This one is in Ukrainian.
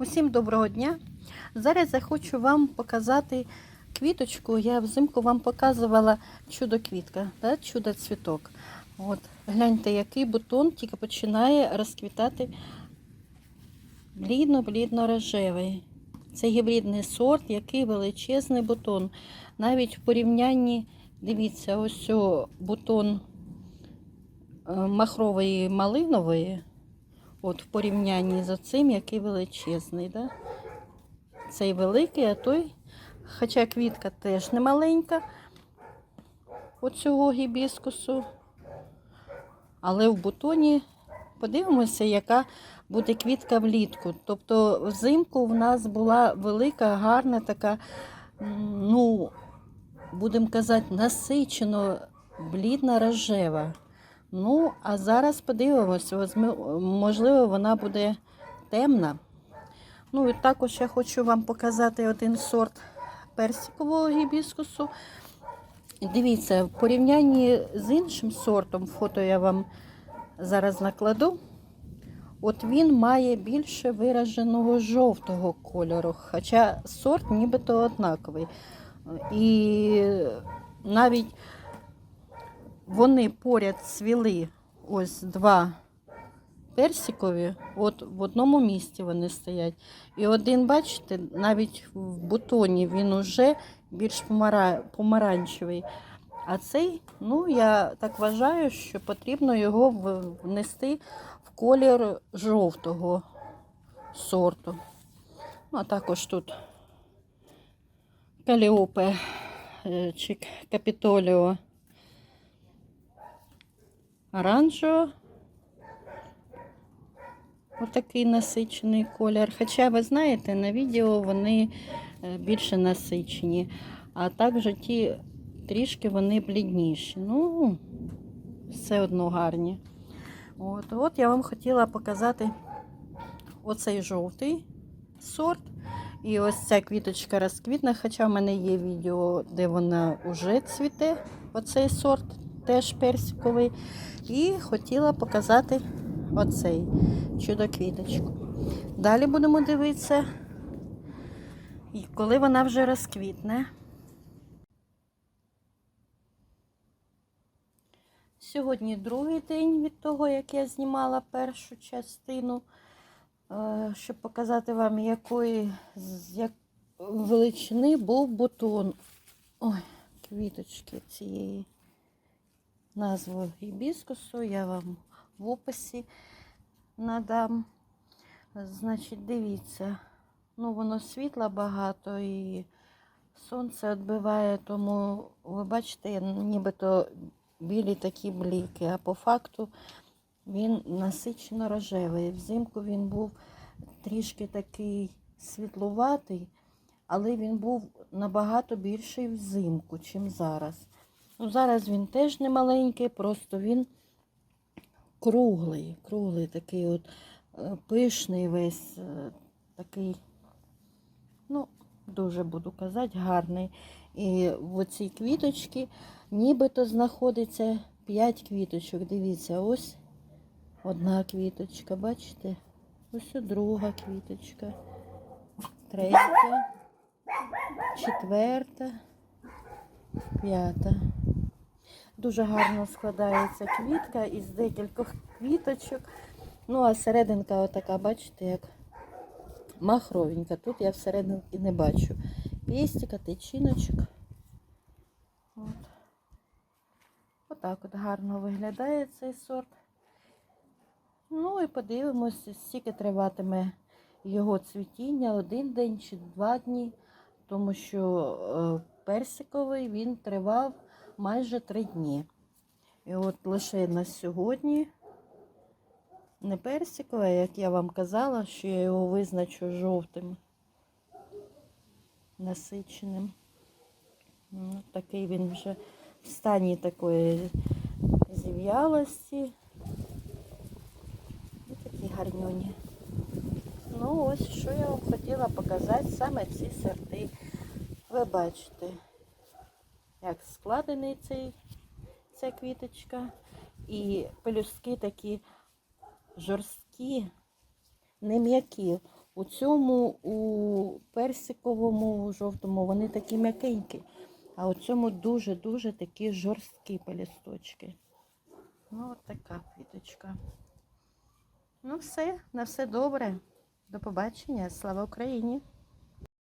Усім доброго дня. Зараз я хочу вам показати квіточку. Я взимку вам показувала чудо-квітка, да? чудо-цвіток. От, гляньте, який бутон тільки починає розквітати блідно-блідно рожевий. Це гібридний сорт, який величезний бутон. Навіть в порівнянні, дивіться, ось бутон е, махрової малинової. От в порівнянні з оцим, який величезний. Да? Цей великий, а той, хоча квітка теж не маленька, оцього гібіскусу. Але в бутоні подивимося, яка буде квітка влітку. Тобто взимку в нас була велика, гарна така, ну, будемо казати, насичено блідна рожева. Ну, а зараз подивимось, можливо, вона буде темна. Ну, і також я хочу вам показати один сорт персикового гібіскусу. Дивіться, в порівнянні з іншим сортом, фото я вам зараз накладу. От він має більше вираженого жовтого кольору, хоча сорт нібито однаковий. І навіть вони поряд цвіли ось два персикові, от в одному місці вони стоять. І один, бачите, навіть в бутоні він уже більш помаранчевий. А цей, ну я так вважаю, що потрібно його внести в колір жовтого сорту. Ну, а також тут каліопе е, чи капітоліо оранжево. Отакий насичений колір. Хоча, ви знаєте, на відео вони е, більше насичені, а також ті трішки вони блідніші. Ну, все одно гарні. От, от я вам хотіла показати оцей жовтий сорт. І ось ця квіточка розквітне, хоча в мене є відео, де вона вже цвіте, оцей сорт, теж персиковий. І хотіла показати оцей чудо-квіточку. Далі будемо дивитися, коли вона вже розквітне. Сьогодні другий день від того, як я знімала першу частину, е, щоб показати вам, якої як величини був бутон. Ой, квіточки цієї назву гібіскусу я вам в описі надам. Значить, дивіться, ну воно світла багато і сонце відбиває, тому ви бачите, нібито білі такі бліки, а по факту він насичено рожевий. Взимку він був трішки такий світлуватий, але він був набагато більший взимку, чим зараз. Ну, зараз він теж не маленький, просто він круглий, круглий, такий от е, пишний весь, е, такий, ну, дуже буду казати, гарний. І в оцій квіточці нібито знаходиться 5 квіточок. Дивіться, ось одна квіточка, бачите? Ось друга квіточка, третя, четверта, п'ята. Дуже гарно складається квітка із декількох квіточок. Ну, а серединка отака, бачите, як махровенька. Тут я всерединки не бачу. Пестика, тичиночок. От. Отак от гарно виглядає цей сорт. Ну і подивимося, скільки триватиме його цвітіння, один день чи два дні, тому що е, персиковий він тривав майже три дні. І от лише на сьогодні не персиковий, як я вам казала, що я його визначу жовтим, насиченим. Ну, такий він вже в стані такої зів'ялості. І такі гарнюні. Ну, ось що я вам хотіла показати, саме ці сорти. Ви бачите, як складений цей, ця квіточка. І пелюстки такі жорсткі, не м'які. У цьому, у персиковому, жовтому, вони такі м'якенькі. А у цьому дуже-дуже такі жорсткі пелісточки. Ну, от така квіточка. Ну, все, на все добре. До побачення. Слава Україні!